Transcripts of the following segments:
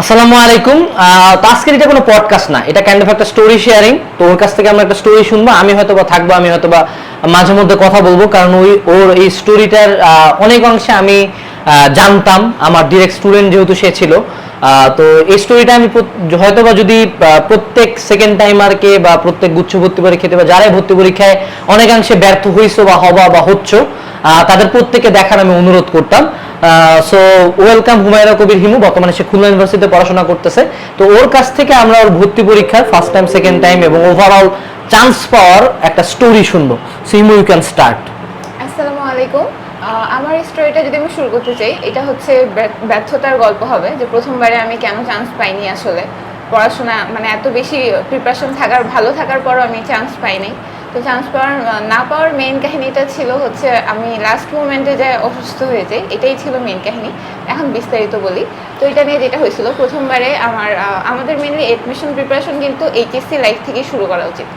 আসসালামু আলাইকুম। তো আজকের এটা কোনো পডকাস্ট না। এটা কাইন্ড অফ একটা স্টোরি শেয়ারিং তো ওর কাছ থেকে আমরা একটা স্টোরি শুনব। আমি হয়তো বা থাকব, আমি হয়তো বা মাঝে মধ্যে কথা বলব। কারণ ওই ওর এই স্টোরিটার অনেক অংশে আমি জানতাম। আমার ডিরেক্ট স্টুডেন্ট যেহেতু সে ছিল। তো এই স্টোরিটা আমি হয়তো বা যদি প্রত্যেক সেকেন্ড টাইমারকে বা প্রত্যেক গুচ্ছ ভর্তি পরীক্ষাতে বা যারাই ভর্তি পরীক্ষায় অনেকাংশে ব্যর্থ হইছো বা হবা বা হচ্ছ তাদের প্রত্যেককে দেখার আমি অনুরোধ করতাম। So welcome Humaira Kabir Himu. বর্তমানে সে খুলনা ইউনিভার্সিটিতে পড়াশোনা করতেছে। তো ওর কাছ থেকে আমরা ওর ভর্তি পরীক্ষার ফার্স্ট টাইম সেকেন্ড টাইম এবং ওভারঅল চান্স পাওয়ার একটা স্টোরি শুনব। So Himu you can start আসসালামু আলাইকুম। আমার স্টোরিটা যদি আমি শুরু করতে চাই, এটা হচ্ছে ব্যর্থ- ব্যর্থতার গল্প হবে যে প্রথমবারে আমি কেন চান্স পাইনি আসলে। পড়াশোনা মানে এত বেশি প্রিপারেশন থাকার, ভালো থাকার পরও আমি চান্স পাইনি। তো চান্স পাওয়ার না পাওয়ার মেন কাহিনীটা ছিল হচ্ছে আমি লাস্ট মোমেন্টে যে অসুস্থ হয়ে যাই, এটাই ছিল মেন কাহিনী। এখন বিস্তারিত বলি। তো এটা নিয়ে যেটা হয়েছিল, প্রথমবারে আমার আমাদের মেনলি এডমিশন প্রিপারেশন কিন্তু এইচএসসি লাইফ থেকেই শুরু করা উচিত।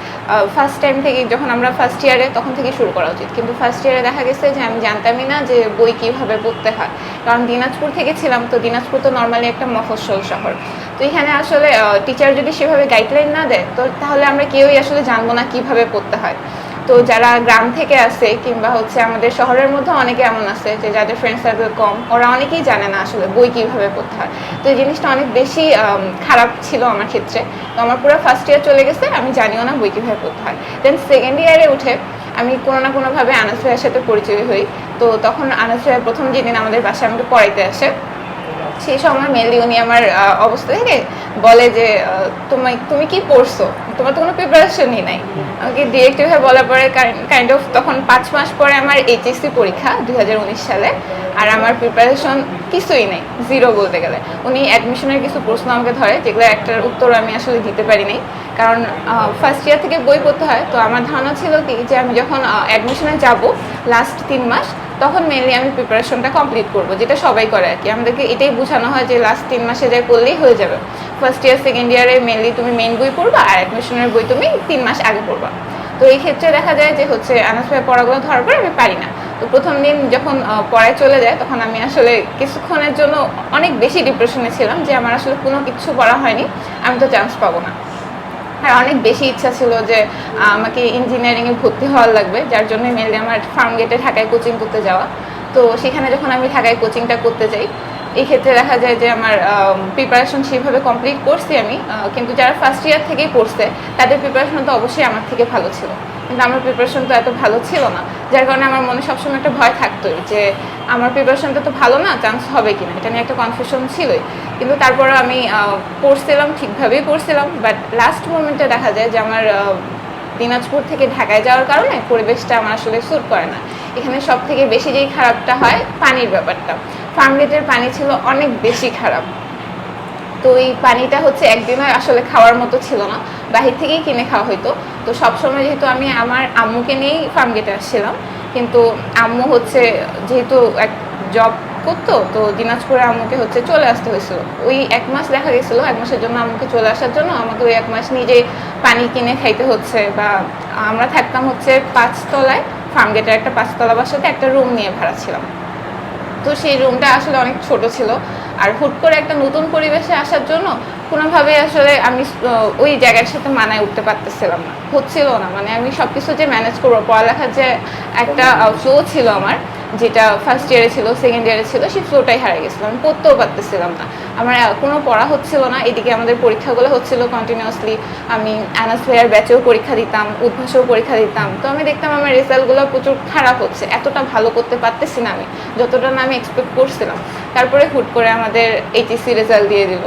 ফার্স্ট টাইম থেকে যখন আমরা ফার্স্ট ইয়ারে তখন থেকে শুরু করা উচিত। কিন্তু ফার্স্ট ইয়ারে দেখা গেছে যে আমি জানতামই না যে বই কীভাবে পড়তে হয়। কারণ দিনাজপুর থেকে ছিলাম, তো দিনাজপুর তো নর্মালি একটা মফস্বল শহর। তো এখানে আসলে টিচার যদি সেভাবে গাইডলাইন না দেয়, তো তাহলে আমরা কেউই আসলে জানব না কীভাবে পড়তে হয়। তো যারা গ্রাম থেকে আসে কিংবা হচ্ছে আমাদের শহরের মধ্যে অনেকে এমন আছে যে যাদের ফ্রেন্ড সার্কেল কম, ওরা অনেকেই জানে না আসলে বই কীভাবে পড়তে হয়। তো এই জিনিসটা অনেক বেশি খারাপ ছিল আমার ক্ষেত্রে। তো আমার পুরো ফার্স্ট ইয়ার চলে গেছে, আমি জানিও না বই কীভাবে পড়তে হয়। দেন সেকেন্ড ইয়ারে উঠে আমি কোনো না কোনোভাবে আনাস ভাইয়ের সাথে পরিচয় হই। তো তখন আনাস ভাইয়া প্রথম যেদিন আমাদের বাসায় আমাকে পড়াইতে আসে, সেই সময় মেনলি উনি আমার অবস্থা থেকে বলে যে তুমি তুমি কি পড়ছো? তোমার তো কোনো প্রিপারেশনই নাই। আমাকে ডিরেক্ট ভাবে বলার পরে কাইন্ড অফ তখন পাঁচ মাস পরে আমার এইচএসসি পরীক্ষা দুই হাজার উনিশ সালে, আর আমার প্রিপারেশন কিছুই নেই জিরো বলতে গেলে। উনি অ্যাডমিশনের কিছু প্রশ্ন আমাকে ধরে, যেগুলো একটার উত্তর আমি আসলে দিতে পারিনি। কারণ ফার্স্ট ইয়ার থেকে বই পড়তে হয়, তো আমার ধারণা ছিল কি যে আমি যখন অ্যাডমিশনে যাব লাস্ট তিন মাস, তখন মেনলি আমি প্রিপারেশনটা কমপ্লিট করব, যেটা সবাই করে আর কি। আমাদেরকে এটাই বোঝানো হয় যে লাস্ট তিন মাসে যাই করলেই হয়ে যাবে। ফার্স্ট ইয়ার সেকেন্ড ইয়ারে মেনলি তুমি মেন বই পড়বা, আর অ্যাডমিশনের বই তুমি তিন মাস আগে পড়বা। তো এই ক্ষেত্রে দেখা যায় যে হচ্ছে আনাস ভাই পড়াগুলো ধরার পর আমি পারি না। তো প্রথম দিন যখন পড়ায় চলে যায়, তখন আমি আসলে কিছুক্ষণের জন্য অনেক বেশি ডিপ্রেশনে ছিলাম যে আমার আসলে কোনো কিছু পড়া হয়নি, আমি তো চান্স পাবো না। আর অনেক বেশি ইচ্ছা ছিল যে আমাকে ইঞ্জিনিয়ারিংয়ে ভর্তি হওয়ার লাগবে, যার জন্য মেনলি আমার ফার্ম গেটে ঢাকায় কোচিং করতে যাওয়া। তো সেখানে যখন আমি ঢাকায় কোচিংটা করতে যাই এই ক্ষেত্রে দেখা যায় যে আমার প্রিপারেশন সেভাবে কমপ্লিট করছি আমি কিন্তু যারা ফার্স্ট ইয়ার থেকেই পড়ছে তাদের প্রিপারেশন তো অবশ্যই আমার থেকে ভালো ছিল। কিন্তু আমার প্রিপারেশন তো এত ভালো ছিল না, যার কারণে আমার মনে সবসময় একটা ভয় থাকতোই যে আমার প্রিপারেশনটা তো ভালো না চান্স হবে কিনা, এটা নিয়ে একটা কনফিউশন ছিলই। কিন্তু তারপরে আমি পড়ছিলাম, ঠিকভাবেই পড়ছিলাম বাট লাস্ট মোমেন্টে দেখা যায় যে আমার দিনাজপুর থেকে ঢাকায় যাওয়ার কারণে পরিবেশটা আমার আসলে স্যুট করে না। এখানে সব থেকে বেশি যেই খারাপটা হয়, পানির ব্যাপারটা। ফার্মগেটের পানি ছিল অনেক বেশি খারাপ। তো এই পানিটা হচ্ছে একদিনও আসলে খাওয়ার মতো ছিল না। বাহির থেকেই কিনে খাওয়া হতো তো সবসময় যেহেতু আমি আমার আম্মুকে নিয়েই ফার্ম গেটে আসছিলাম, কিন্তু আম্মু হচ্ছে যেহেতু এক জব করতো, তো দিনাজপুরে আম্মুকে হচ্ছে চলে আসতে হয়েছিল। ওই এক মাস দেখা গেছিল, এক মাসের জন্য আম্মুকে চলে আসার জন্য আমাকে ওই এক মাস নিজে পানি কিনে খাইতে হচ্ছে বা আমরা থাকতাম হচ্ছে পাঁচতলায় ফার্ম গেটের একটা পাঁচতলা বাসাতে একটা রুম নিয়ে ভাড়া ছিলাম। তো সেই রুমটা আসলে অনেক ছোট ছিল। আর হুট করে একটা নতুন পরিবেশে আসার জন্য কোনোভাবেই আসলে আমি ওই জায়গার সাথে মানায় উঠতে পারতেছিলাম না। হচ্ছিল না। মানে আমি সব কিছু যে ম্যানেজ করব, পড়ালেখার যে একটা ফ্লো ছিল আমার যেটা ফার্স্ট ইয়ারে ছিল সেকেন্ড ইয়ারে ছিল সেই ফ্লোটাই হারিয়ে গেছিল। আমি পড়তেও পারতেছিলাম না। আমার কোনো পড়া হচ্ছিল না। এদিকে আমাদের পরীক্ষাগুলো হচ্ছিল কন্টিনিউয়াসলি আমি অ্যানাস ফেয়ার ব্যাচেও পরীক্ষা দিতাম, উদ্ভাসেও পরীক্ষা দিতাম। তো আমি দেখতাম আমার রেজাল্টগুলো প্রচুর খারাপ হচ্ছে। এতটা ভালো করতে পারতেছি না আমি, যতটা না আমি এক্সপেক্ট করছিলাম। তারপরে হুট করে আমাদের এইচএসসি রেজাল্ট দিয়ে দিল।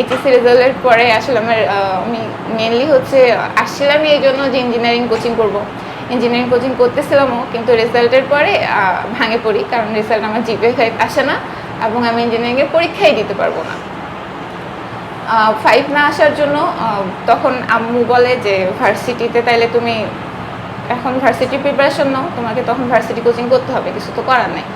এইচএসসি রেজাল্টের পরে আসলে আমার আমি মেনলি হচ্ছে আসছিলাম এই জন্য যে ইঞ্জিনিয়ারিং কোচিং করব। ইঞ্জিনিয়ারিং কোচিং করতেছিলামও কিন্তু রেজাল্টের পরে ভাঙে পড়ি কারণ রেজাল্ট আমার জিপে আসে না এবং আমি ইঞ্জিনিয়ারিংয়ের পরীক্ষাই দিতে পারব না। ফাইভ না আসার জন্য তখন আম্মু বলে যে ভার্সিটিতে তাইলে তুমি এখন ভার্সিটি প্রিপারেশন নাও তোমাকে তখন ভার্সিটি কোচিং করতে হবে কিছু তো করার নেই।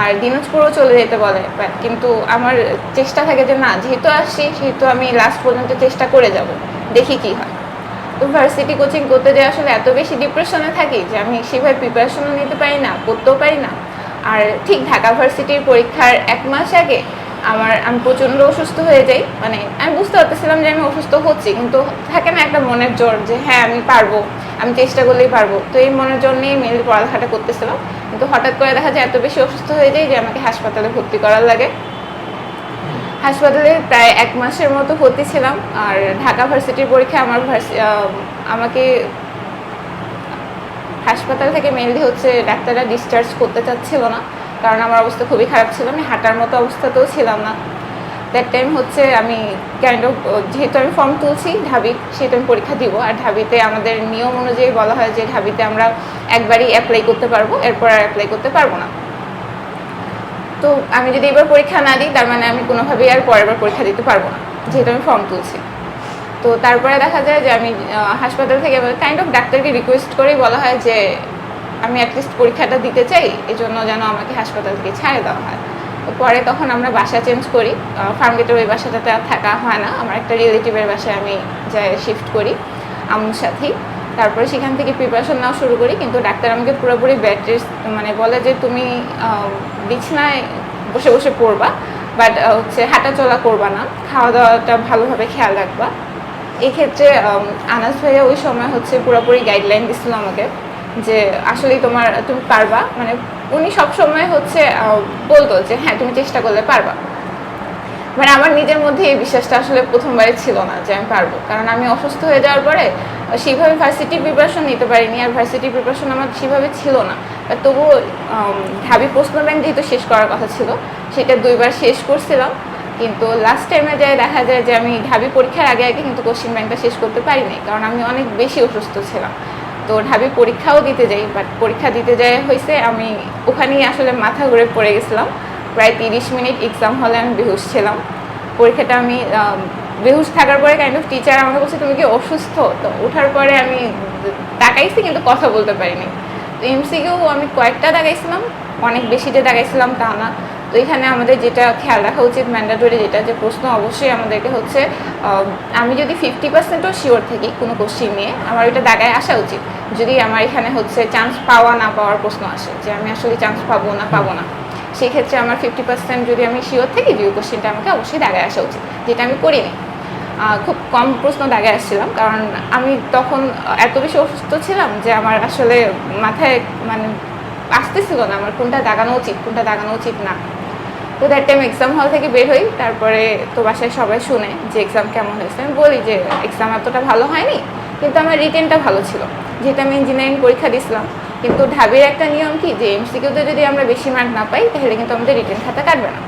আর দিনাজপুরও চলে যেতে বলে But কিন্তু আমার চেষ্টা থাকে যে না যেহেতু আসছি সেহেতু আমি লাস্ট পর্যন্ত চেষ্টা করে যাব দেখি কি হয়। ভার্সিটি কোচিং করতে যেয়ে আসলে এত বেশি ডিপ্রেশনে থাকি যে আমি সেভাবে প্রিপারেশনও নিতে পারি না পড়তেও পারি না। আর ঠিক ঢাকা ভার্সিটির পরীক্ষার এক মাস আগে আমার, আমি প্রচণ্ড অসুস্থ হয়ে যাই। মানে আমি বুঝতে পারতেছিলাম যে আমি অসুস্থ হচ্ছি, কিন্তু থাকে না একটা মনের জোর যে হ্যাঁ আমি পারব, আমি চেষ্টা করলেই পারব। তো এই মনের জোর নিয়েই মেনলি পড়ালেখাটা করতেছিলাম। কিন্তু হঠাৎ করে দেখা যায় এত বেশি অসুস্থ হয়ে যায় যে আমাকে হাসপাতালে ভর্তি করার লাগে। হাসপাতালে প্রায় এক মাসের মতো ভর্তি ছিলাম আর ঢাকা ভার্সিটির পরীক্ষা আমার আমাকে হাসপাতাল থেকে মেনলি হচ্ছে ডাক্তাররা ডিসচার্জ করতে চাচ্ছিল না, কারণ আমার অবস্থা খুবই খারাপ ছিল। আমি হাঁটার মতো অবস্থাতেও ছিলাম না। দ্যাট টাইম হচ্ছে আমি কাইন্ড অফ যেহেতু আমি ফর্ম তুলছি ঢাবি সেহেতু আমি পরীক্ষা দিব। আর ঢাবিতে আমাদের নিয়ম অনুযায়ী বলা হয় যে ঢাবিতে আমরা একবারই অ্যাপ্লাই করতে পারব, এরপর আর অ্যাপ্লাই করতে পারব না। তো আমি যদি এবার পরীক্ষা না দিই, তার মানে আমি কোনোভাবেই আর পরের বার পরীক্ষা দিতে পারব না, যেহেতু আমি ফর্ম তুলছি। তো তারপরে দেখা যায় যে আমি হাসপাতাল থেকে কাইন্ড অফ ডাক্তারকে রিকোয়েস্ট করেই বলা হয় যে, আমি অ্যাটলিস্ট পরীক্ষাটা দিতে চাই এই জন্য যেন আমাকে হাসপাতাল থেকে ছাড়ে দেওয়া হয়। পরে তখন আমরা বাসা চেঞ্জ করি। ফার্মগেটের ওই বাসাটাতে আর থাকা হয় না। আমার একটা রিলেটিভের বাসায় আমি যাই শিফট করি, আম্মুর সাথেই। তারপরে সেখান থেকে প্রিপারেশন নেওয়া শুরু করি, কিন্তু ডাক্তার আমাকে পুরোপুরি বেড রেস্ট মানে বলে যে তুমি বিছনায় বসে বসে পড়বা বাট হচ্ছে হাঁটা চলা করবা না খাওয়া দাওয়াটা ভালোভাবে খেয়াল রাখবা। এক্ষেত্রে আনাস ভাইয়া ওই সময় হচ্ছে পুরোপুরি গাইডলাইন দিছিল আমাকে যে আসলেই তোমার, তুমি পারবা মানে উনি সব সময় হচ্ছে বলতো যে হ্যাঁ তুমি চেষ্টা করলে পারবা। মানে আমার নিজের মধ্যে এই বিশ্বাসটা আসলে প্রথমবারে ছিল না যে আমি পারব, কারণ আমি অসুস্থ হয়ে যাওয়ার পরে সেইভাবে ভার্সিটি প্রিপারেশন নিতে পারিনি আর ভার্সিটি প্রিপারেশন আমার সেভাবে ছিল না। তবুও ঢাবি প্রশ্ন ব্যাংক যেহেতু শেষ করার কথা ছিল সেটা দুইবার শেষ করছিলাম। কিন্তু লাস্ট টাইমে যায় দেখা যায় যে আমি ঢাবি পরীক্ষার আগে আগে কিন্তু কোশ্চিন ব্যাংকটা শেষ করতে পারিনি কারণ আমি অনেক বেশি অসুস্থ ছিলাম। তো ঢাবি পরীক্ষাও দিতে যাই বাট পরীক্ষা দিতে যাই হয়েছে আমি ওখানেই আসলে মাথা ঘুরে পড়ে গেছিলাম। প্রায় তিরিশ মিনিট এক্সাম হলে আমি বেহুশ ছিলাম। পরীক্ষাটা আম, বেহুশ থাকার পরে কাইন্ড অফ টিচার আমাকে বলছে, তুমি কি অসুস্থ? তো ওঠার পরে আমি তাকাইছি, কিন্তু কথা বলতে পারিনি। তো এমসিকেও আমি কয়েকটা দাগাইছিলাম অনেক বেশি যে দাগাইছিলাম তা না। তো এখানে আমাদের যেটা খেয়াল রাখা উচিত ম্যান্ডাটরি যেটা, যে প্রশ্ন অবশ্যই আমাদেরকে হচ্ছে আমি যদি ফিফটি পার্সেন্টও শিওর থাকি কোনো কোশ্চিন নিয়ে, আমার ওইটা দাগায় আসা উচিত। যদি আমার এখানে হচ্ছে চান্স পাওয়া না পাওয়ার প্রশ্ন আসে, যে আমি আসলে চান্স পাবো না পাবো না, সেই ক্ষেত্রে আমার ফিফটি পার্সেন্ট যদি আমি শিওর থাকি ওই কোশ্চেনটা আমাকে অবশ্যই দাগায় আসা উচিত, যেটা আমি করিনি। খুব কম প্রশ্ন দাগে আসছিলাম। কারণ আমি তখন এত বেশি অসুস্থ ছিলাম যে আমার আসলে মাথায় মানে আসতেছিল না আমার কোনটা দাগানো উচিত, কোনটা দাগানো উচিত না। তো দ্যাট টাইম এক্সাম হল থেকে বের হই, তারপরে তো বাসায় সবাই শুনে যে এক্সাম কেমন হয়েছে। আমি বলি যে এক্সাম এতটা ভালো হয়নি, কিন্তু আমার রিটেনটা ভালো ছিল। যেহেতু আমি ইঞ্জিনিয়ারিং পরীক্ষা দিয়েছিলাম কিন্তু ঢাবির একটা নিয়ম কি, যে এমসিকিউতে যদি আমরা বেশি মার্ক না পাই, তাহলে কিন্তু আমাদের রিটেন খাতা কাটবে না।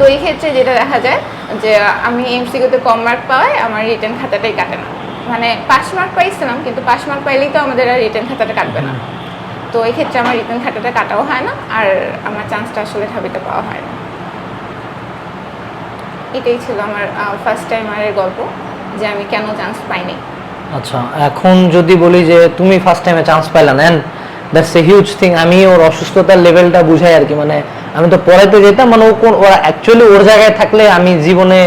তো এই ক্ষেত্রে যেটা দেখা যায় যে আমি এমসিকিউতে কম মার্ক পাওয়ায় আমার রিটার্ন খাতাটাই কাটে না। মানে পাস মার্ক পাইছিলাম, কিন্তু পাস মার্ক পাইলেই তো আমাদের আর রিটার্ন খাতাটা কাটবে না। তো এই ক্ষেত্রে আমার রিটার্ন খাতাটা কাটাও হয় না, আর আমার চান্সটা আসলে ঢাবিতে পাওয়া হয় না। এটাই ছিল আমার ফার্স্ট টাইমারের গল্প, যে আমি কেন চান্স পাইনি। আচ্ছা এখন যদি বলি যে তুমি ফার্স্ট টাইমে চান্স পাইলা নেন দ্যাটস এ হিউজ থিং আমি ওর অসুস্থতার লেভেলটা বুঝাই আর কি মানে আমি তো পড়াইতে যেতাম মানে ও কোন ওরা অ্যাকচুয়ালি ওর জায়গায় থাকলে আমি জীবনে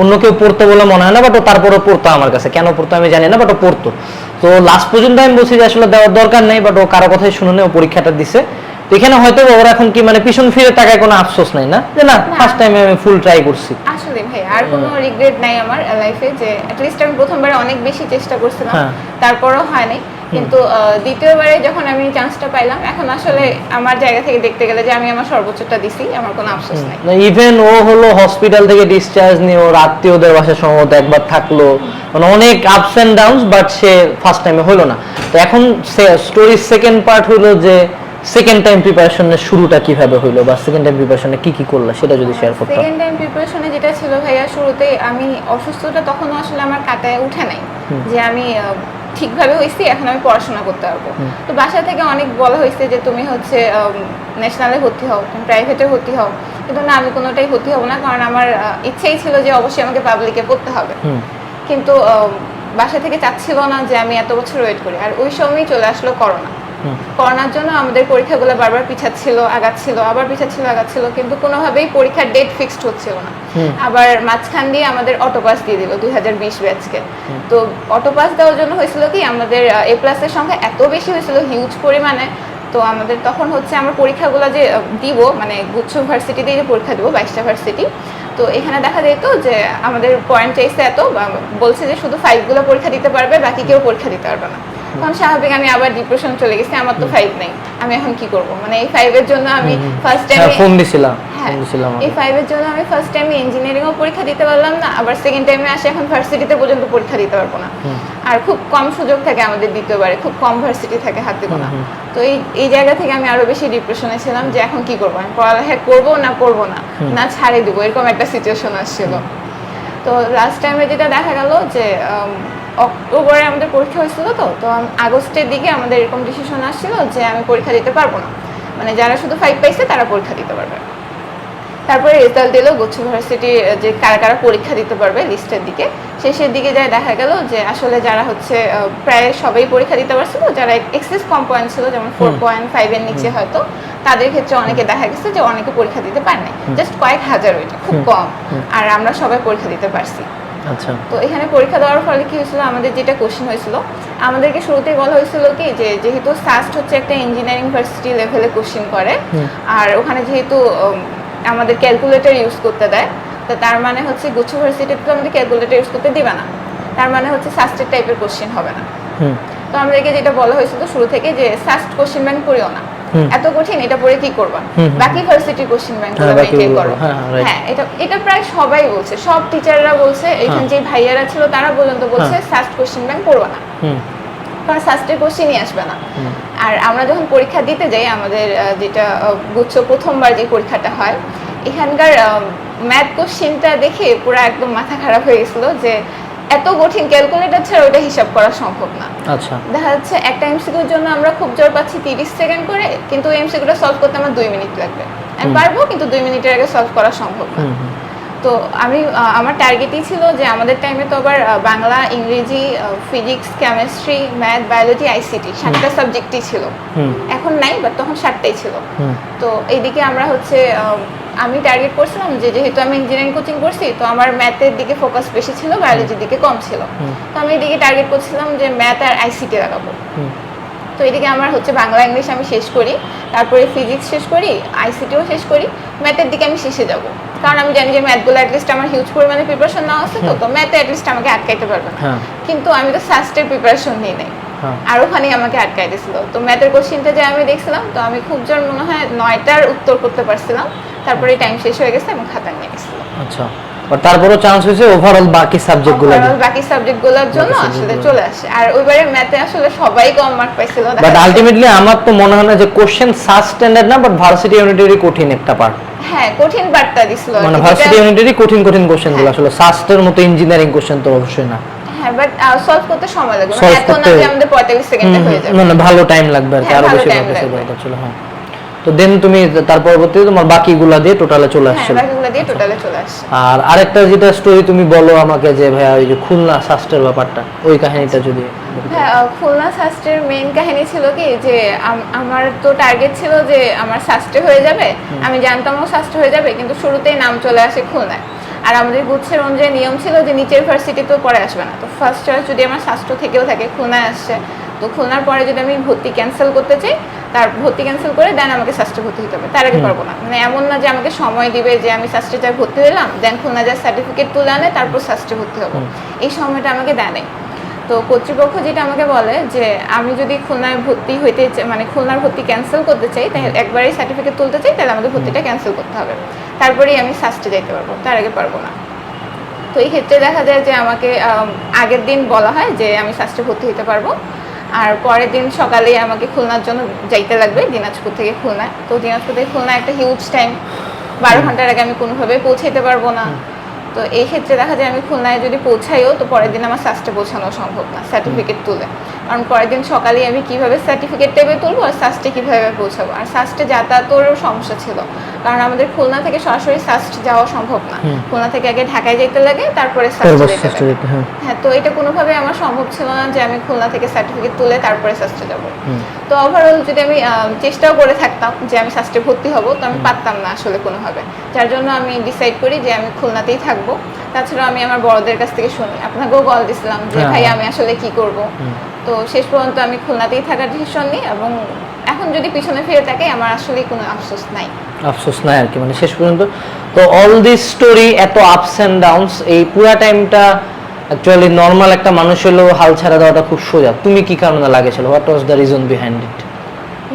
অন্য কেউ পড়তো বলে মনে হয় না বাট ও তারপরে পড়তো আমার কাছে। কেন পড়তো আমি জানি না বাট ও পড়তো। তো লাস্ট পর্যন্ত আমি বলছি যে আসলে দেওয়ার দরকার নেই বাট ও কারও কথাই শুনে নেই ও পরীক্ষাটা দিছে। এখানে হয়তো ওর এখন কি মানে পিছন ফিরে তাকায় কোনো আফসোস নাই না? যে না ফার্স্ট টাইমে আমি ফুল ট্রাই করছি। আসলে ভাই আর কোনো রিগ্রেট নাই আমার লাইফে যে অ্যাটলিস্ট আমি প্রথমবারে অনেক বেশি চেষ্টা করছিলাম হ্যাঁ। তারপরও হয় নাই। কিন্তু দ্বিতীয়বারে যখন আমি চান্সটা পাইলাম এখন আসলে আমার জায়গা থেকে দেখতে গেলে যে আমি আমার সর্বোচ্চটা দিছি আমার কোনো আফসোস নাই। ইভেন ও হলো হসপিটাল থেকে ডিসচার্জ নিয়ে ওর আত্মীয়দের বাসায় সম্ভবত একবার থাকল। মানে অনেক আপস এন্ড ডাউনস বাট সে ফার্স্ট টাইমে হলো না। তো এখন স্টোরির সেকেন্ড পার্ট হলো যে সেকেন্ড টাইম প্রিপারেশনের শুরুটা কীভাবে হইল? বা সেকেন্ড টাইম প্রিপারেশনে কি কি করলা? সেটা যদি শেয়ার করতাম। সেকেন্ড টাইম প্রিপারেশনে যেটা ছিল ভাইয়া শুরুতে আমি অসুস্থতা তখনও আসলে আমার কাটায় উঠে নাই। যে আমি ঠিকভাবে হয়েছি এখন আমি পড়াশোনা করতে পারব। তো বাসা থেকে অনেক বলা হয়েছে যে তুমি হচ্ছে ন্যাশনালে ভর্তি হও তুমি প্রাইভেটে ভর্তি হও। কিন্তু না আমি কোনোটাই ভর্তি হব না কারণ আমার ইচ্ছেই ছিল যে অবশ্যই আমাকে পাবলিকে পড়তে হবে। কিন্তু বাসা থেকে চাচ্ছিল না যে আমি এত বছর ওয়েট করি। আর ওই সময়ই চলে আসলো করোনা। করোনার জন্য আমাদের পরীক্ষাগুলো বারবার পিছাচ্ছিল আগাচ্ছিল আবার পিছাচ্ছিল আগাচ্ছিল কিন্তু কোনোভাবেই পরীক্ষার ডেট ফিক্সড হচ্ছিল না। আবার মাঝখান দিয়ে আমাদের অটো পাস দিয়ে দিল দুই হাজার বিশ ব্যাচকে তো অটো পাস দেওয়ার জন্য হয়েছিল কি আমাদের এ প্লাসের সংখ্যা এত বেশি হয়েছিল হিউজ পরিমাণে। তো আমাদের তখন হচ্ছে আমরা পরীক্ষাগুলো যে দিব মানে গুচ্ছ ভার্সিটিতে যে পরীক্ষা দিব বাইশটা ভার্সিটি তো এখানে দেখা যেত যে আমাদের পয়েন্ট চাইছে এত বলছে যে শুধু ফাইভগুলো পরীক্ষা দিতে পারবে বাকি কেউ পরীক্ষা দিতে পারবে না। তখন স্বাভাবিক আমি আবার ডিপ্রেশন চলে গেছি আমার তো ফাইভ নেই। আমি এখন কি করব? মানে এই ফাইভের জন্য আমি ফার্স্ট টাইম ফোন দিছিলাম হ্যাঁ ফোন দিছিলাম এই ফাইভের জন্য আমি ফার্স্ট টাইমে ইঞ্জিনিয়ারিংও পরীক্ষা দিতে পারলাম না আবার সেকেন্ড টাইমে আসে এখন ভার্সিটিতে পর্যন্ত পরীক্ষা দিতে পারব না। আর খুব কম সুযোগ থাকে আমাদের দ্বিতীয়বারে খুব কম ভার্সিটি থাকে হাতে গোনা। তো এই এই জায়গা থেকে আমি আরও বেশি ডিপ্রেশনে ছিলাম যে এখন কি করব? আমি পড়ালেখা করব না করব না? না ছাড়ে দিব এরকম একটা সিচুয়েশন আসছিল। তো লাস্ট টাইমে যেটা দেখা গেল যে অক্টোবরে আমাদের পরীক্ষা হয়েছিল তো তো আগস্টের দিকে আমাদের এরকম ডিসিশন আসছিল যে আমি পরীক্ষা দিতে পারব না। মানে যারা শুধু ফাইভ পাইছে তারা পরীক্ষা দিতে পারবে। তারপরে রেজাল্ট দিল গুচ্ছ ভার্সিটি যে কারা কারা পরীক্ষা দিতে পারবে লিস্টের দিকে। শেষের দিকে যায় দেখা গেল যে আসলে যারা হচ্ছে প্রায় সবাই পরীক্ষা দিতে পারছিল যারা এক্সেস কম পয়েন্ট ছিল যেমন ফোর পয়েন্ট ফাইভের নিচে হয়তো তাদের ক্ষেত্রে অনেকে দেখা গেছে যে অনেকে পরীক্ষা দিতে পারে নাই জাস্ট কয়েক হাজার ওইটা খুব কম। আর আমরা সবাই পরীক্ষা দিতে পারছি। আচ্ছা। তো এখানে পরীক্ষা দেওয়ার ফলে কি হয়েছিল? আমাদের যেটা কোশ্চেন হয়েছিল আমাদেরকে শুরুতেই বলা হয়েছিল কি যে যেহেতু সাস্ট হচ্ছে একটা ইঞ্জিনিয়ারিং ভার্সিটি লেভেলে কোশ্চেন করে আর ওখানে যেহেতু আমাদের ক্যালকুলেটর ইউজ করতে দেয় তো তার মানে হচ্ছে গুচ্ছ ভার্সিটিতে তো আমাদের ক্যালকুলেটর ইউজ করতে দিবে না। তার মানে হচ্ছে সাস্টের টাইপের কোশ্চেন হবে না। তো আমাদেরকে যেটা বলা হয়েছিল শুরু থেকে যে সাস্ট কোশ্চেন ব্যাংক করিও না। এত কঠিন এটা পড়ে কি করবা। বাকি ভার্সিটির কোশ্চেন ব্যাংক হ্যাঁ, করো। হ্যাঁ, হ্যাঁ. হ্যাঁ এটা এটা প্রায় সবাই বলছে সব টিচাররা বলছে এখানে যে ভাইয়ারা ছিল তারা পর্যন্ত বলছে হ্যাঁ। সাস্ট কোশ্চেন ব্যাংক পড়বা না। কারণ সাস্টের কোশ্চেনই আসবে না। আর আমরা যখন পরীক্ষা দিতে যাই আমাদের যেটা গুচ্ছ প্রথমবার যে পরীক্ষাটা হয় এখানকার ম্যাথ কোশ্চেনটা দেখে পুরো একদম মাথা খারাপ হয়ে গেছিল যে এত কঠিন ক্যালকুলেটর ছাড়া ওটা হিসাব করা সম্ভব না। আচ্ছা। দেখা যাচ্ছে একটা এমসিকিউর জন্য আমরা খুব জোর পাচ্ছি তিরিশ সেকেন্ড করে কিন্তু ওই এমসিকিউটা সলভ করতে আমার দুই মিনিট লাগবে। আমি পারব কিন্তু দুই মিনিটের আগে সলভ করা সম্ভব না। তো আমি আমার টার্গেটই ছিল যে আমাদের টাইমে তো আবার বাংলা ইংরেজি physics chemistry math biology ICT সাতটা সাবজেক্টই ছিল। এখন নাই বাট তখন সাতটাই ছিল। তো এইদিকে আমরা হচ্ছে আমি টার্গেট করছিলাম যে যেহেতু আমি ইঞ্জিনিয়ারিং কোচিং করছি তো আমার ম্যাথের দিকে ফোকাস বেশি ছিল বায়োলজির দিকে কম ছিল। তো আমি এদিকে টার্গেট করছিলাম যে ম্যাথ আর আইসিটি লাগাবো। তো এদিকে আমার হচ্ছে বাংলা ইংলিশ আমি শেষ করি তারপরে ফিজিক্স শেষ করি আইসিটিও শেষ করি ম্যাথের দিকে আমি শেষে যাব। কারণ আমি জানি যে ম্যাথগুলো অ্যাটলিস্ট আমার হিউজ পরিমাণে প্রিপারেশন নেওয়া আছে তো তো ম্যাথে অ্যাটলিস্ট আমাকে আটকাইতে পারবে না। হ্যাঁ। কিন্তু আমি তো সাস্টের প্রিপারেশন নিয়ে নেই আর ওখানেই আমাকে আটকাই দিয়েছিল তো ম্যাথের কোশ্চিনটা যে আমি দেখছিলাম তো আমি খুব জোর মনে হয় নয়টার উত্তর করতে পারছিলাম। তারপরে টাইম শেষ হয়ে গেছে এবং খাতা নিয়ে গেছিলাম। আচ্ছা। বাট তারপরও চান্স হয়েছে ওভারঅল বাকি সাবজেক্টগুলো Overall বাকি সাবজেক্টগুলোর জন্য আসলে চলে আসে। আর ওইবারে ম্যাথে আসলে সবাই কম মার্ক পাইছিল বাট আলটিমেটলি আমার তো মনে হয় না যে কোশ্চেন স্ট্যান্ডার্ড না বাট ভার্সিটি ইউনিটেরই কঠিন একটা পার্ট হ্যাঁ কঠিন পার্টটা দিছিল। মানে ভার্সিটি ইউনিটেরই কঠিন কঠিন কোশ্চেনগুলো হ্যাঁ। আসলে। সাস্টের মতো ইঞ্জিনিয়ারিং কোশ্চেন তো অবশ্যই না। হ্যাঁ বাট সলভ করতে সময় লাগবে। মানে এত না যে আমাদের 45 সেকেন্ডে হয়ে যাবে। মানে ভালো টাইম লাগবে আর হ্যাঁ, আরও বেশি লাগবে। ছিল হ্যাঁ। তো দেন তুমি তার পরবর্তীতে তোমার বাকিগুলা দিয়ে টোটালে চলে হ্যাঁ বাকিগুলো দিয়ে টোটালে চলে আসছে। আর আরেকটা যেটা স্টোরি তুমি বলো আমাকে যে ভাইয়া ওই যে খুলনা সাস্টের ব্যাপারটা ওই কাহিনীটা যদি হ্যাঁ খুলনা সাস্টের মেইন কাহিনী ছিল কি যে আমার তো টার্গেট ছিল যে আমার সাস্টে হয়ে যাবে। আমি জানতামও সাস্টে হয়ে যাবে কিন্তু শুরুতেই নাম চলে আসে খুলনায়। আর আমাদের গুচ্ছের অনুযায়ী নিয়ম ছিল যে নিচের ভার্সিটি তো পরে আসবে না। তো ফার্স্ট চয়েস যদি আমার শাস্ত্র থেকেও থাকে খুলনায় আসছে। তো খুলনার পরে যদি আমি ভর্তি ক্যান্সেল করতে চাই তার ভর্তি ক্যান্সেল করে দেন আমাকে স্বাস্থ্য ভর্তি হতে হবে। তার আগে পারব না। মানে এমন না যে আমাকে সময় দিবে যে আমি স্বাস্থ্যে যাই ভর্তি হলাম দেন খুলনা যার সার্টিফিকেট তুলে আনে তারপর স্বাস্থ্যে ভর্তি হব। এই সময়টা আমাকে দেয় নাই। তো কর্তৃপক্ষ যেটা আমাকে বলে যে আমি যদি খুলনায় ভর্তি হইতে চাই মানে খুলনার ভর্তি ক্যান্সেল করতে চাই তাই একবারই সার্টিফিকেট তুলতে চাই তাহলে আমাকে ভর্তিটা ক্যান্সেল করতে হবে। তারপরেই আমি সাস্টে যাইতে পারব তার আগে পারব না। তো এই ক্ষেত্রে দেখা যায় যে আমাকে আগের দিন বলা হয় যে আমি সাস্টে ভর্তি হতে পারব। আর পরের দিন সকালেই আমাকে খুলনার জন্য যাইতে লাগবে দিনাজপুর থেকে খুলনা। তো দিনাজপুর থেকে খুলনা একটা হিউজ টাইম বারো ঘণ্টার আগে আমি কোনোভাবে পৌঁছাইতে পারব না। তো এই ক্ষেত্রে দেখা যায় আমি খুলনায় যদি পৌঁছাইও তো পরের দিন আমার সাস্টে পৌঁছানো সম্ভব না সার্টিফিকেট তুলে। কারণ পরের দিন সকালেই আমি কীভাবে সার্টিফিকেট টেবে তুলবো আর সাস্টে কীভাবে পৌঁছাবো। আর সাস্টে যাতায়াতেরও সমস্যা ছিল। কারণ আমাদের খুলনা থেকে সরাসরি সাস্ট যাওয়া সম্ভব না। খুলনা থেকে আগে ঢাকায় যেতে লাগে তারপরে সাস্টে যেতে লাগে। হ্যাঁ। হ্যাঁ তো এটা কোনোভাবে আমার সম্ভব ছিল না যে আমি খুলনা থেকে সার্টিফিকেট তুলে তারপরে সাস্টে যাব। তো ওভারঅল যদি আমি চেষ্টাও করে থাকতাম যে আমি সাস্টে ভর্তি হব তো আমি পারতাম না আসলে কোনোভাবে। যার জন্য আমি ডিসাইড করি যে আমি খুলনাতেই থাকব। তাছাড়া আমি আমার বড়দের কাছ থেকে শুনি। আপনাকেও কল দিছিলাম যে হ্যাঁ, ভাই। আমি আসলে কি করব? তো শেষ পর্যন্ত আমি খুলনাতেই থাকার ডিসিশন নিই এবং এখন যদি পিছনে ফিরে তাকাই আমার আসলে কোনো আফসোস নাই। আফসোস নাই আর কি মানে শেষ পর্যন্ত। তো অল দিস স্টোরি এত আপস অ্যান্ড ডাউনস এই পুরা টাইমটা অ্যাকচুয়ালি নর্মাল একটা মানুষ হলেও হাল ছাড়া দেওয়াটা খুব সোজা। তুমি কি কারণে লাগেছিল what was the reason behind it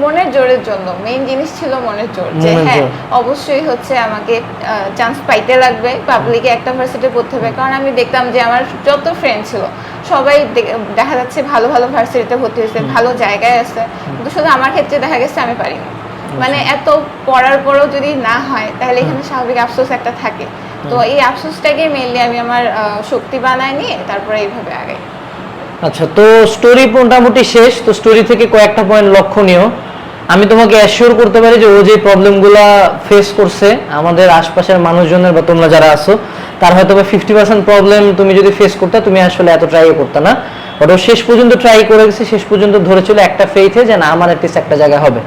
মনের জোরের জন্য মেইন জিনিস ছিল মনের জোর যে হ্যাঁ অবশ্যই হচ্ছে আমাকে চান্স পাইতে লাগবে পাবলিকে একটা ভার্সিটি পড়তে হবে। কারণ আমি দেখতাম যে আমার যত ফ্রেন্ড ছিল সবাই দেখা যাচ্ছে ভালো ভালো ভার্সিটিতে ভর্তি হয়েছে ভালো জায়গায় আছে। কিন্তু শুধু আমার ক্ষেত্রে দেখা গেছে আমি পারিনি। মানে এত পড়ার পরও যদি না হয় তাহলে এখানে স্বাভাবিক আফসোস একটা থাকে। তো এই আফসোসটাকে মেনলি আমি আমার শক্তি বানায় নিয়ে তারপরে এইভাবে আগাই। আচ্ছা তো স্টোরি মোটামুটি শেষ। তো স্টোরি থেকে কয়েকটা পয়েন্ট লক্ষণীয়। আমি তোমাকে অ্যাসিওর করতে পারি যে ও যে প্রবলেমগুলো ফেস করছে, আমাদের আশপাশের মানুষজনের বা তোমরা যারা আছো, তার হয়তো বা ফিফটি পার্সেন্ট প্রবলেম তুমি যদি ফেস করতে, তুমি আসলে এত ট্রাই করতে না। বাট ও শেষ পর্যন্ত ট্রাই করে গেছে, শেষ পর্যন্ত ধরেছিল একটা ফেইথে যে না, আমার অ্যাটলিস্ট একটা জায়গায় হবে।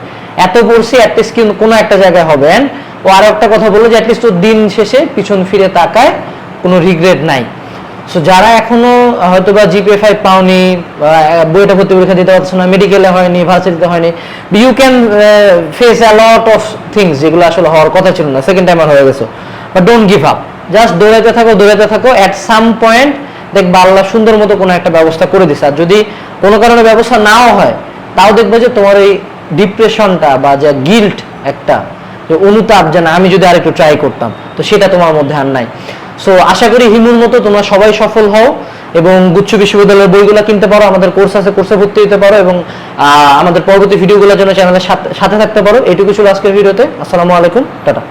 এত পড়ছি অ্যাটলিস্ট কোনো একটা জায়গায় হবে। অ্যান্ড ও আরও একটা কথা বলল যে অ্যাটলিস্ট ও দিন শেষে পিছন ফিরে তাকায়, কোনো রিগ্রেট নাই। সো যারা এখনও হয়তো বা জিপিএ ফাইভ পাওনি বইটা ভর্তি পরীক্ষা দিতে পারছ না মেডিকেলে হয়নি ভার্সিটিতে হয়নি you can face a lot of things যেগুলো আসলে হওয়ার কথা ছিল না সেকেন্ড টাইমার হয়ে গেছো। But don't give up just দৌড়াতে থাকো দৌড়াতে থাকো অ্যাট সাম পয়েন্ট দেখবা আল্লাহ সুন্দর মতো কোনো একটা ব্যবস্থা করে দিছে। আর যদি কোনো কারণে ব্যবস্থা নাও হয়, তাও দেখবে যে তোমার এই ডিপ্রেশনটা বা যে গিল্ট একটা, যে অনুতাপ যে না, আমি যদি আরেকটু ট্রাই করতাম, তো সেটা তোমার মধ্যে আর নাই। সো আশা করি হিমুর মতো তোমরা সবাই সফল হও এবং গুচ্ছ বিশ্ববিদ্যালয়ের বইগুলো কিনতে পারো, আমাদের কোর্স আছে কোর্সে ভর্তি হতে পারো এবং আমাদের পরবর্তী ভিডিওগুলোর জন্য চ্যানেলের সাথে থাকতে পারো। এটুকু ছিল আজকের ভিডিওতে আসসালামু আলাইকুম, টাটা।